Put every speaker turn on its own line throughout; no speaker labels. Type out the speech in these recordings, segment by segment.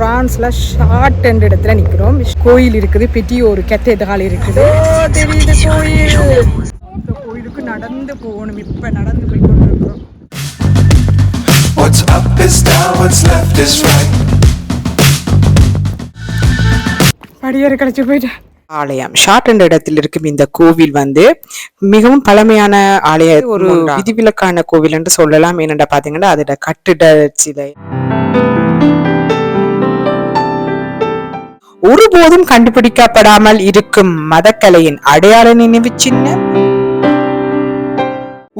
பிரான்ஸ்ல ஷார்ட் என்ற இடத்துல நிற்கிறோம் கோயில் இருக்குது பெட்டி ஒரு கெத்தேதால் இருக்குது
தெரியுது கோயில் கோயிலுக்கு நடந்து போகணும் இப்போ நடந்து போய் கொண்டிருக்கிறோம் What's
up is down, what's கிடச்சி போயிட்டேன் ஆலயம் ஷார்ட் என்ற இடத்தில் இருக்கும் இந்த கோவில் வந்து மிகவும் பழமையான ஆலய ஒரு விதிவிலக்கான கோவில் என்று சொல்லலாம் என்னென்ன பார்த்தீங்கன்னா அதோட கட்டிட சிலை ஒருபோதும் கண்டுபிடிக்கப்படாமல் இருக்கும் மதக்கலையின் அடையாள நினைவு சின்னம்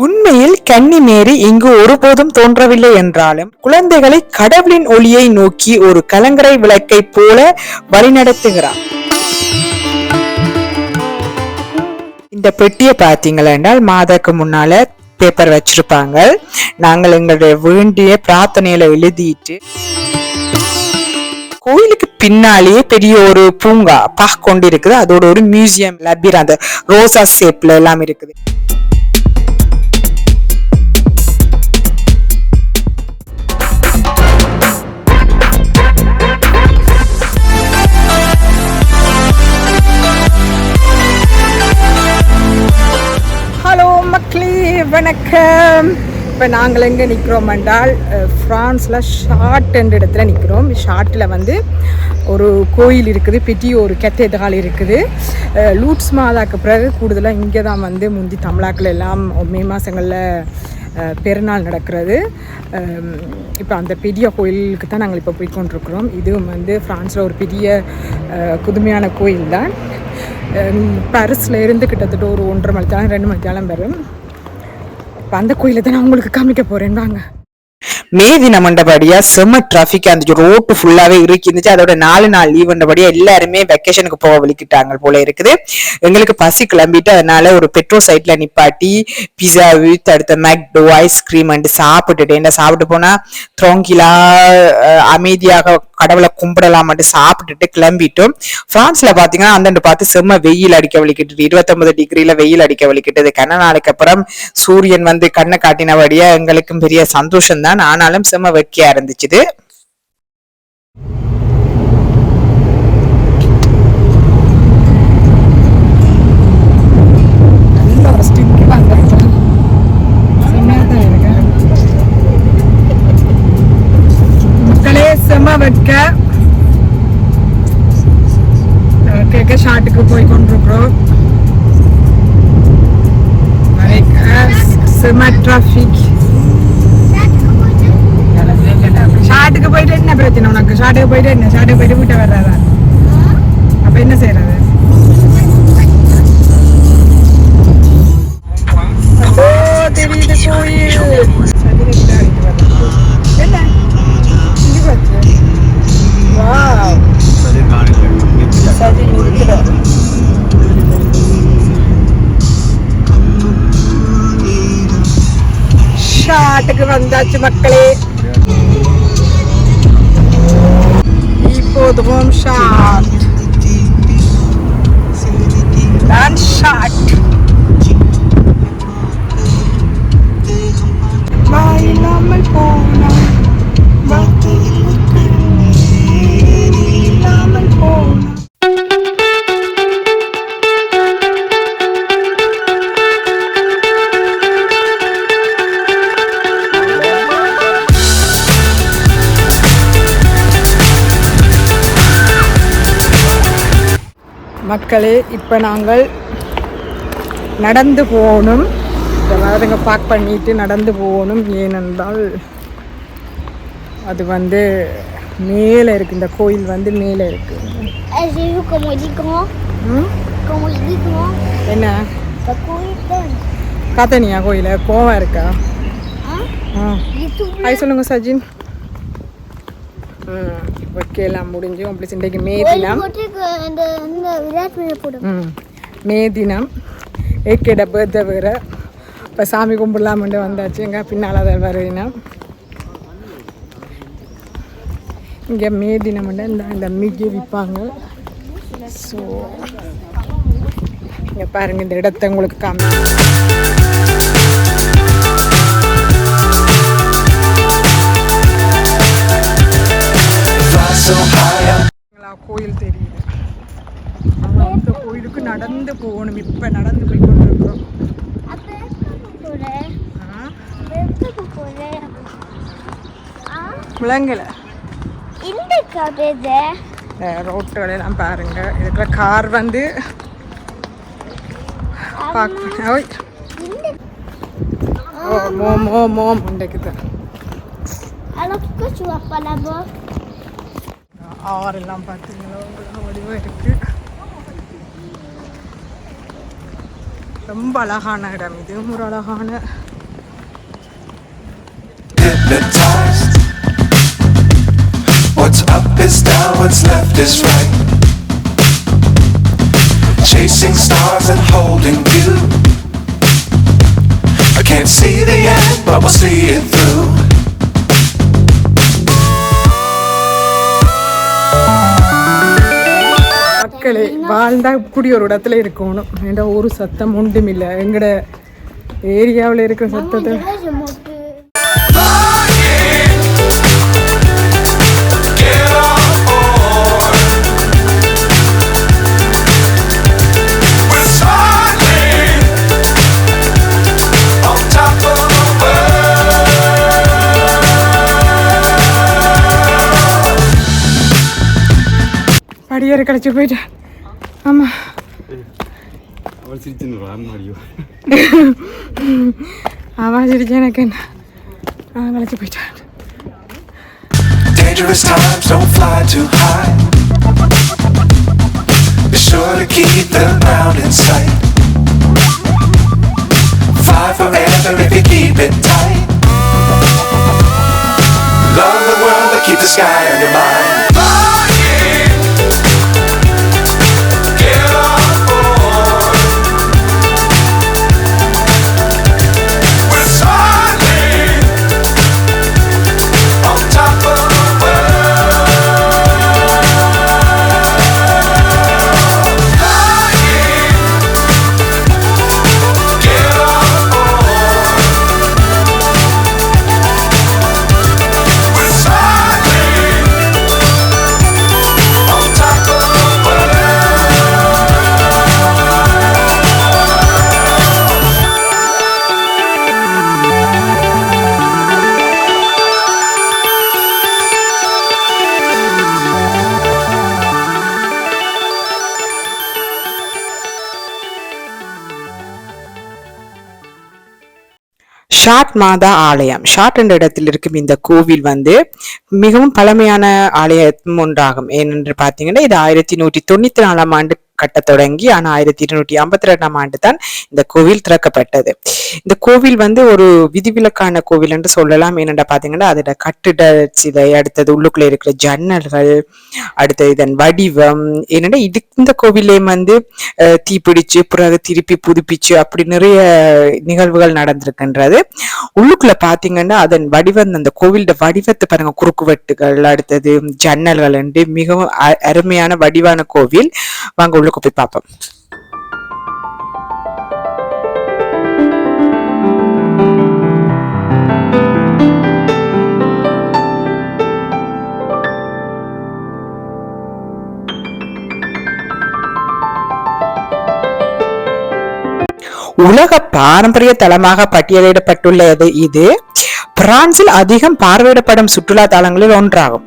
உண்மையில் கன்னிமேரி இங்கு ஒருபோதும் தோன்றவில்லை என்றாலும் குழந்தைகளை கடவுளின் ஒளியை நோக்கி ஒரு கலங்கரை விளக்கை போல வழிநடத்துகிறார் இந்த பெட்டியை பார்த்தீங்களா என்றால் மாதாக்கு முன்னால பேப்பர் வச்சிருப்பாங்க நாங்கள் எங்களுடைய வேண்டிய பிரார்த்தனையில எழுதிட்டு கோயிலுக்கு பின்னாலேயே பெரிய ஒரு பூங்கா பார்க் கொண்டு இருக்குது அதோட ஒரு மியூசியம் லபிர் அந்த ரோசா ஷேப்ல எல்லாம் இருக்குது இப்போ நாங்கள் எங்கே நிற்கிறோம் என்றால் ஃப்ரான்ஸில் ஷார்ட் என்ற இடத்துல நிற்கிறோம் ஷார்ட்டில் வந்து ஒரு கோயில் இருக்குது பெட்டி ஒரு கெத்தேதால் இருக்குது லூட்ஸ் மாதாக்கு பிறகு கூடுதலாக இங்கே தான் வந்து முந்தி தமிழாக்கில் எல்லாம் மே மாதங்களில் பெருநாள் நடக்கிறது இப்போ அந்த பெரிய கோயிலுக்கு தான் நாங்கள் இப்போ போய்கொண்டிருக்கிறோம் இதுவும் வந்து ஃப்ரான்ஸில் ஒரு பெரிய புதுமையான கோயில் தான் பாரிஸில் இருந்து கிட்டத்தட்ட ஒரு ஒன்றரை மணி ரெண்டு மணி வரும் இப்போ அந்த கோயிலை தான் நான் உங்களுக்கு காமிக்க போகிறேன் வாங்க மே தின மண்டபடியா செம்ம டிராஃபிக்காக இருந்துச்சு ரோட்டு ஃபுல்லாவே இருக்கி இருந்துச்சு அதோட நாலு நாள் லீவ் வந்தபடியா எல்லாருமே வெக்கேஷனுக்கு போக விழிக்கிட்டாங்க போல இருக்குது எங்களுக்கு பசி கிளம்பிட்டு அதனால ஒரு பெட்ரோல் சைட்ல நிப்பாட்டி பிஸா வித் அடுத்த மேக்டோ ஐஸ்கிரீம் அண்டு சாப்பிட்டுட்டு என்ன சாப்பிட்டு போனா த்ரோங்கிலா அமைதியாக கடவுளை மட்டும் சாப்பிட்டுட்டு கிளம்பிட்டோம் பிரான்ஸ்ல பாத்தீங்கன்னா அந்தண்டு பார்த்து செம்ம வெயில் அடிக்க வலிக்கிட்டு இருபத்தொன்பது டிகிரில வெயில் அடிக்க வலிக்கிட்டு கண்ண நாளைக்கு அப்புறம் சூரியன் வந்து கண்ணை காட்டினபடியா எங்களுக்கும் பெரிய சந்தோஷம் தான் ஆனாலும் செம வெட்கியா இருந்துச்சு செம்ம வெட்க ஷாட்டுக்கு போய் கொண்டிருக்கிறோம் செம ட்ராஃபிக் ஷாட்டுக்கு போயிட்டு என்ன பிரச்சனை உனக்கு ஷாட்டுக்கு போயிட்டு என்ன ஷாட்டுக்கு போயிட்டு வீட்டை வர்றதா அப்ப என்ன செய்யறது வந்தாச்சு மக்களே উদ্ভম ষাট ষাট மக்களே இப்போ நாங்கள் நடந்து போகணும் எல்லாருங்க பார்க் பண்ணிட்டு நடந்து போகணும் ஏனென்றால் அது வந்து மேலே இருக்குது இந்த கோயில் வந்து மேலே இருக்கு என்ன காத்தனியா கோயில் கோவம் இருக்கா சொல்லுங்க சஜின் ஓகே எல்லாம் முடிஞ்சு அப்படி இன்றைக்கு மே தினம் மே தினம் ஏகேட பர்த்டே வேறு இப்போ சாமி கும்பிடலாம்னு வந்தாச்சு எங்கள் பின்னால் அதை வரீங்கன்னா இங்கே மே தினம் இந்த இந்த மிகி விற்பாங்க ஸோ இங்கே பாருங்கள் இந்த இடத்த உங்களுக்கு காமி கோயில் தெரியுது அந்த கோயிலுக்கு நடந்து போகணும் இப்ப நடந்து போய் கொண்டிருக்கிறோம் விளங்கல இந்த ரோட்டுகளெல்லாம் பாருங்க இதுக்குள்ள கார் வந்து மோம் மோம் மோம் மோ முண்டைக்குது அளவுக்கு சுவப்பலமோ ஆறெல்லாம் பார்த்தீங்களா உங்களுக்கு வடிவாக இருக்குது ரொம்ப அழகான இடம் இதுவும் ஒரு அழகான What's up is down, what's left is right. Chasing stars and holding you. I can't see the end, but we'll see it through. மக்களே வாழ்ந்த இப்படி ஒரு இடத்துல இருக்கணும் ஏண்டா ஒரு சத்தம் இல்லை எங்களோட ஏரியாவில் இருக்கிற சத்தத்தை ஐயர் கிடச்சி போயிட்டேன் ஆமாம் அவள் சிரிச்சா எனக்கு நான் போயிட்டேன் Dangerous times, don't fly too high. Be sure to keep the ground in sight. Fly forever if you keep it tight. Love the world, but keep the sky on your mind. ஷாட் மாதா ஆலயம் shot என்ற இடத்தில் இருக்கும் இந்த கோவில் வந்து மிகவும் பழமையான ஆலயம் ஒன்றாகும் ஏனென்று பார்த்தீங்கன்னா இது ஆயிரத்தி நூற்றி தொண்ணூற்றி நாலாம் ஆண்டு கட்ட தொடங்கி ஆனா ஆயிரத்தி இருநூற்றி ஐம்பத்தி ரெண்டாம் ஆண்டு தான் இந்த கோவில் திறக்கப்பட்டது இந்த கோவில் வந்து ஒரு விதிவிலக்கான கோவில் என்று சொல்லலாம் என்னென்ன பாத்தீங்கன்னா அதோட கட்டிட அடுத்தது உள்ளுக்குள்ள இருக்கிற ஜன்னல்கள் அடுத்தது இதன் வடிவம் என்னென்னா இது இந்த கோவிலையும் வந்து தீப்பிடிச்சு பிறகு திருப்பி புதுப்பிச்சு அப்படி நிறைய நிகழ்வுகள் நடந்திருக்கின்றது உள்ளுக்குள்ள பாத்தீங்கன்னா அதன் வடிவம் அந்த கோவிலோட வடிவத்தை பாருங்க குறுக்குவெட்டுகள் அடுத்தது ஜன்னல்கள் மிகவும் அருமையான வடிவான கோவில் வாங்க உள்ள உள்ளுக்கு போய் பார்ப்போம் உலக பாரம்பரிய தளமாக பட்டியலிடப்பட்டுள்ளது இது பிரான்சில் அதிகம் பார்வையிடப்படும் சுற்றுலா தலங்களில் ஒன்றாகும்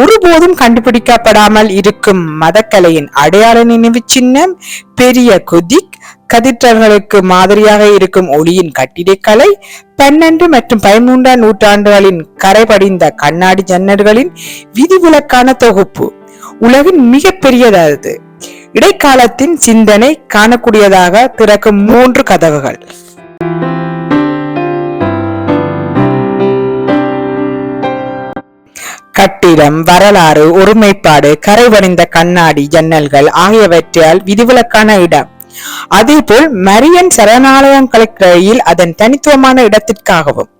ஒருபோதும் கண்டுபிடிக்கப்படாமல் இருக்கும் மதக்கலையின் அடையாள நினைவு சின்னம் பெரிய குதிக் கதிற்றர்களுக்கு மாதிரியாக இருக்கும் ஒளியின் கட்டிடக்கலை பன்னெண்டு மற்றும் பதிமூன்றாம் நூற்றாண்டுகளின் கரைபடிந்த கண்ணாடி ஜன்னல்களின் விதிவிலக்கான தொகுப்பு உலகின் மிகப்பெரியதது இடைக்காலத்தின் சிந்தனை காணக்கூடியதாக திறக்கும் மூன்று கதவுகள் கட்டிடம் வரலாறு ஒருமைப்பாடு கரைவடைந்த கண்ணாடி ஜன்னல்கள் ஆகியவற்றால் விதிவிலக்கான இடம் அதேபோல் மரியன் சரணாலயம் இடையில் அதன் தனித்துவமான இடத்திற்காகவும்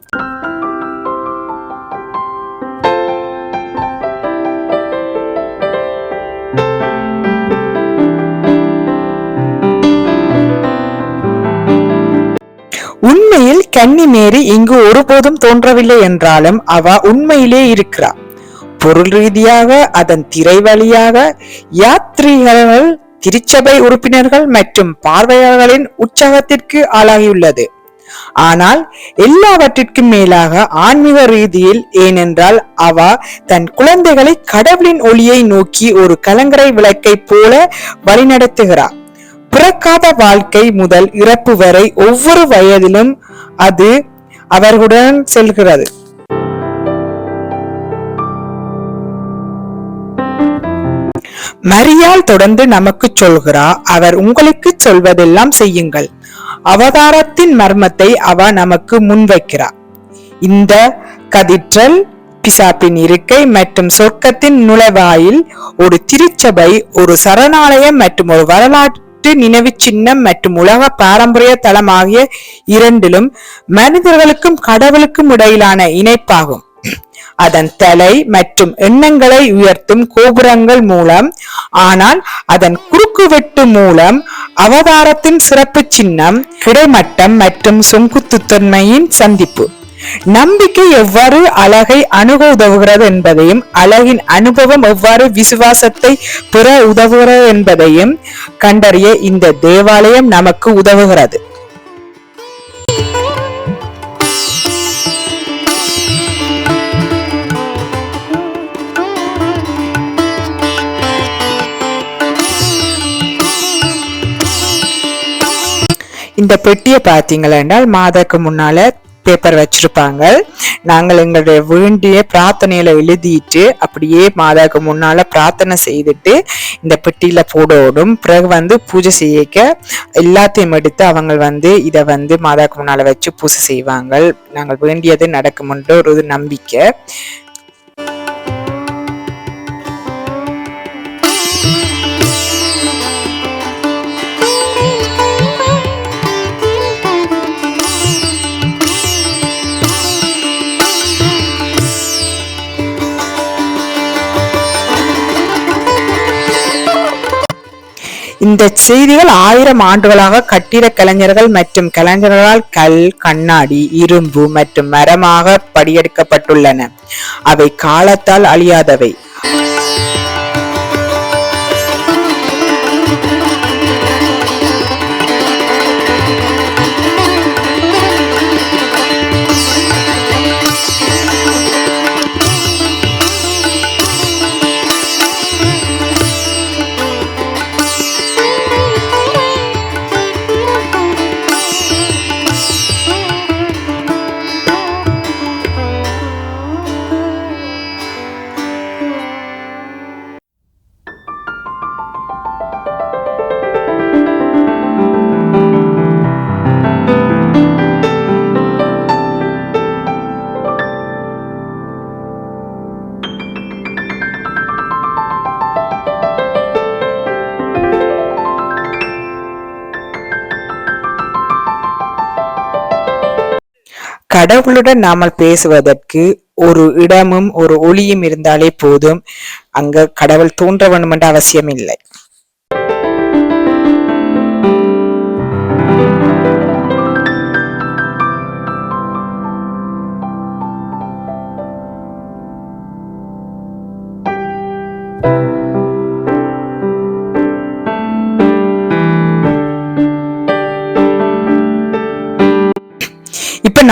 உண்மையில் கன்னிமேரி இங்கு ஒருபோதும் தோன்றவில்லை என்றாலும் அவ உண்மையிலே இருக்கிறார் பொருள் ரீதியாக அதன் திரை வழியாக யாத்ரீகர்கள் திருச்சபை உறுப்பினர்கள் மற்றும் பார்வையாளர்களின் உற்சாகத்திற்கு ஆளாகியுள்ளது ஆனால் எல்லாவற்றிற்கும் மேலாக ஆன்மீக ரீதியில் ஏனென்றால் அவ தன் குழந்தைகளை கடவுளின் ஒளியை நோக்கி ஒரு கலங்கரை விளக்கை போல வழிநடத்துகிறார் பிறக்காத வாழ்க்கை முதல் இறப்பு வரை ஒவ்வொரு வயதிலும் அது அவர்களுடன் செல்கிறது மரியால் தொடர்ந்து நமக்கு சொல்கிறா அவர் உங்களுக்கு சொல்வதெல்லாம் செய்யுங்கள் அவதாரத்தின் மர்மத்தை அவ நமக்கு முன்வைக்கிறார் இந்த கதிற்றல் பிசாப்பின் இருக்கை மற்றும் சொர்க்கத்தின் நுழைவாயில் ஒரு திருச்சபை ஒரு சரணாலயம் மற்றும் ஒரு வரலாற்று நினைவு சின்னம் மற்றும் உலக பாரம்பரிய தளம் ஆகிய இரண்டிலும் மனிதர்களுக்கும் கடவுளுக்கும் இடையிலான இணைப்பாகும் அதன் தலை மற்றும் எண்ணங்களை உயர்த்தும் கோபுரங்கள் மூலம் ஆனால் அதன் குறுக்குவெட்டு மூலம் அவதாரத்தின் சிறப்பு சின்னம் கிடைமட்டம் மற்றும் சொங்குத்துத்தன்மையின் சந்திப்பு நம்பிக்கை எவ்வாறு அழகை அணுக உதவுகிறது என்பதையும் அழகின் அனுபவம் எவ்வாறு விசுவாசத்தை பெற உதவுகிறது என்பதையும் கண்டறிய இந்த தேவாலயம் நமக்கு உதவுகிறது இந்த பெட்டியை பார்த்தீங்களா என்றால் மாதாக்கு முன்னால் பேப்பர் வச்சிருப்பாங்க நாங்கள் எங்களுடைய வேண்டிய பிரார்த்தனையில எழுதிட்டு அப்படியே மாதாவுக்கு முன்னால பிரார்த்தனை செய்துட்டு இந்த பெட்டியில போடோடும் பிறகு வந்து பூஜை செய்யக்க எல்லாத்தையும் எடுத்து அவங்க வந்து இதை வந்து மாதாவுக்கு முன்னால வச்சு பூஜை செய்வாங்க நாங்கள் வேண்டியது நடக்கும் ஒரு நம்பிக்கை இந்த செய்திகள் ஆயிரம் ஆண்டுகளாக கட்டிட கலைஞர்கள் மற்றும் கலைஞர்களால் கல் கண்ணாடி இரும்பு மற்றும் மரமாக படியெடுக்கப்பட்டுள்ளன அவை காலத்தால் அழியாதவை கடவுளுடன் நாம பேசுவதற்கு ஒரு இடமும் ஒரு ஒளியும் இருந்தாலே போதும் அங்க கடவுள் தோன்ற என்ற அவசியம் இல்லை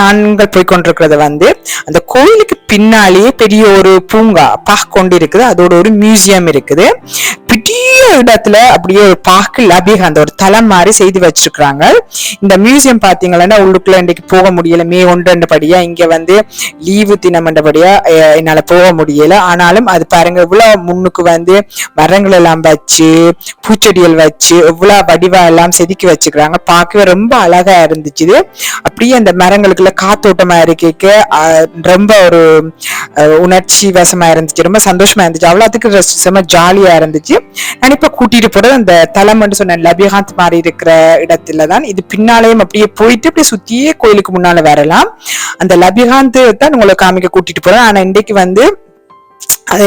நாங்கள் போய்கொண்டிருக்கிறது வந்து அந்த கோயிலுக்கு பின்னாலேயே பெரிய ஒரு பூங்கா பார்க் கொண்டு இருக்குது அதோட ஒரு மியூசியம் இருக்குது பிடி பெரிய இடத்துல அப்படியே ஒரு பார்க்கல அப்படியே அந்த ஒரு தளம் மாதிரி செய்து வச்சிருக்கிறாங்க இந்த மியூசியம் பாத்தீங்களன்னா உள்ளுக்குள்ள இன்னைக்கு போக முடியல மே ஒன்றண்டபடியா இங்க வந்து லீவு தினம்ன்றபடியா என்னால போக முடியல ஆனாலும் அது பாருங்க இவ்வளவு முன்னுக்கு வந்து மரங்கள் எல்லாம் வச்சு பூச்செடிகள் வச்சு எவ்வளவு வடிவா எல்லாம் செதுக்கி வச்சுக்கிறாங்க பார்க்கவே ரொம்ப அழகா இருந்துச்சு அப்படியே அந்த மரங்களுக்குள்ள காத்தோட்டமா இருக்க ரொம்ப ஒரு உணர்ச்சி வசமா இருந்துச்சு ரொம்ப சந்தோஷமா இருந்துச்சு அவ்வளவுக்கு செம்ம ஜாலியா இருந்துச்சு கணிப்ப கூட்டிட்டு போறது அந்த தலம்னு சொன்னேன் லபிகாந்த் மாதிரி இருக்கிற இடத்துல தான் இது பின்னாலேயும் அப்படியே போயிட்டு அப்படியே சுத்தியே கோயிலுக்கு முன்னால வரலாம் அந்த லபிகாந்த் தான் உங்களை காமிக்க கூட்டிட்டு போறேன் ஆனா இன்றைக்கு வந்து அது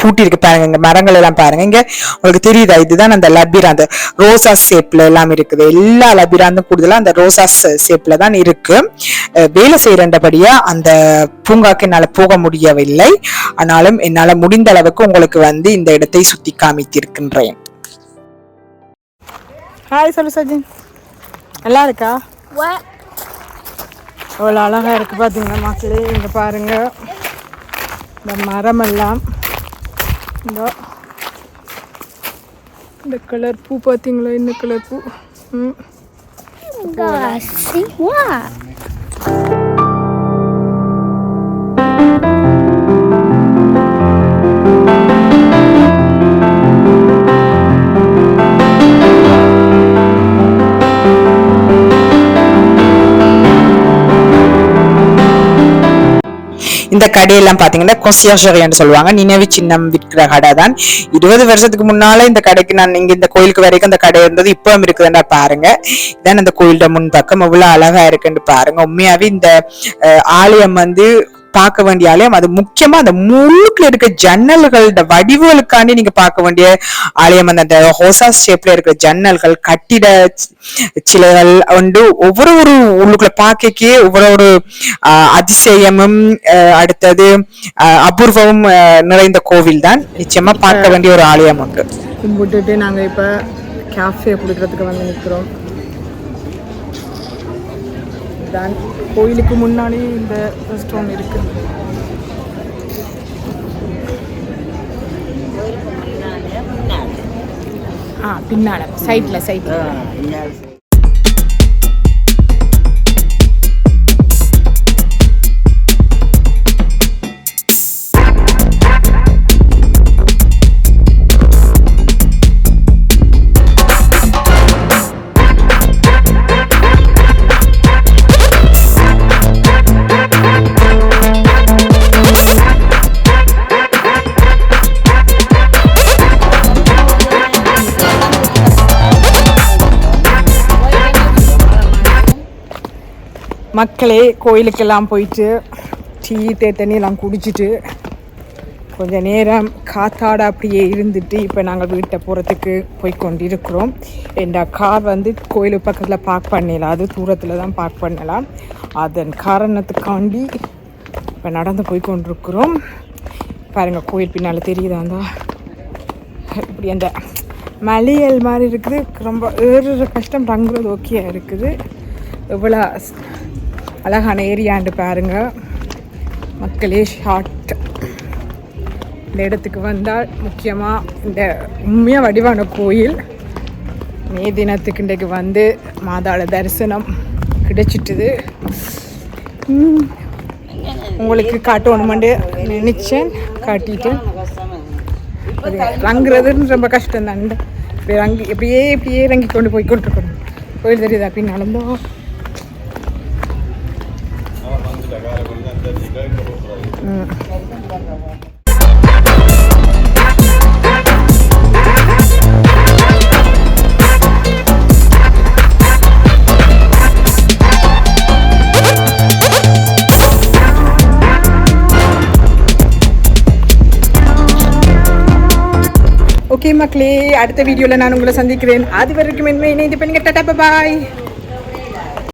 பூட்டி இருக்கு பாருங்க இங்க மரங்கள் எல்லாம் பாருங்க இங்க உங்களுக்கு தெரியுதா இதுதான் அந்த லபிராந்த் ரோசா ஷேப்ல எல்லாம் இருக்குது எல்லா லபிராந்தும் கூடுதலா அந்த ரோசா ஷேப்ல தான் இருக்கு வேலை செய்யறபடியா அந்த பூங்காக்கு என்னால் போக முடியவில்லை ஆனாலும் என்னால் முடிந்த அளவுக்கு உங்களுக்கு வந்து இந்த இடத்தை சுத்தி காமித்திருக்கின்றேன் ஹாய் சொல்லு சஜின் நல்லா இருக்கா அவ்வளோ அழகாக இருக்குது பார்த்தீங்கன்னா மக்களே இங்கே பாருங்கள் இந்த மரமெல்லாம் இந்த இந்த கலர் பூ பார்த்தீங்களா இந்த கலர் பூ ம் இந்த கடையெல்லாம் பார்த்தீங்கன்னா கொசியாஷரியன்னு சொல்லுவாங்க நினைவு சின்னம் விற்கிற கடை தான் இருபது வருஷத்துக்கு முன்னால இந்த கடைக்கு நான் இங்கே இந்த கோயிலுக்கு வரைக்கும் அந்த கடை இருந்தது இப்பவும் இருக்குதுன்னா பாருங்க இதான் அந்த கோயிலோட முன்பக்கம் எவ்வளோ அழகா இருக்குன்னு பாருங்க உண்மையாவே இந்த ஆலயம் வந்து பார்க்க வேண்டிய ஆலயம் அது முக்கியமா அந்த முழுக்கில் இருக்க ஜன்னல்களோட வடிவுகளுக்காண்டி நீங்க பார்க்க வேண்டிய ஆலயம் அந்த ஹோசா ஷேப்ல இருக்க ஜன்னல்கள் கட்டிட சிலைகள் வந்து ஒவ்வொரு ஒரு உள்ளுக்குள்ள பார்க்கக்கே ஒவ்வொரு ஒரு அதிசயமும் அடுத்தது அபூர்வமும் நிறைந்த கோவில் தான் நிச்சயமா பார்க்க வேண்டிய ஒரு ஆலயம் உண்டு கும்பிட்டுட்டு நாங்கள் இப்போ கேஃபே குடிக்கிறதுக்கு வந்து நிற்கிறோம் தான் கோயிலுக்கு முன்னாடி இந்த ரெஸ்டாரண்ட் இருக்கு ஆ சைட்ல சைட்ல மக்களே கோயிலுக்கெல்லாம் போயிட்டு டீ டே தண்ணியெல்லாம் குடிச்சிட்டு கொஞ்சம் நேரம் காத்தாட அப்படியே இருந்துட்டு இப்போ நாங்கள் வீட்டை போகிறதுக்கு போய் கொண்டிருக்கிறோம் என்ற கார் வந்து கோயில் பக்கத்தில் பார்க் பண்ணிடலாம் அது தூரத்தில் தான் பார்க் பண்ணலாம் அதன் காரணத்துக்காண்டி இப்போ நடந்து போய் கொண்டிருக்கிறோம் பாருங்கள் கோயில் பின்னால் தெரியுதா இருந்தா இப்படி அந்த மலையல் மாதிரி இருக்குது ரொம்ப ஏறுற கஷ்டம் தங்குறது ஓகே இருக்குது எவ்வளோ அழகான ஏரியாண்டு பாருங்கள் மக்களே ஷார்ட் இந்த இடத்துக்கு வந்தால் முக்கியமாக இந்த உண்மையாக வடிவான கோயில் மே தினத்துக்கு இன்றைக்கு வந்து மாதாள தரிசனம் கிடைச்சிட்டுது உங்களுக்கு காட்டணுமெண்டு நினச்சேன் காட்டிட்டு ரங்குறதுன்னு ரொம்ப கஷ்டம் தான் இப்படி ரங்கி இப்படியே இப்படியே ரங்கி கொண்டு போய் கொண்டிருக்கணும் கோயில் தெரியுது அப்படின்னு நடந்தோம் ஓகே மக்களே அடுத்த வீடியோவில் நான் உங்களை சந்திக்கிறேன் அது வரைக்கும் என்ன இணைந்து பெண்கள் டாட்டா பாய்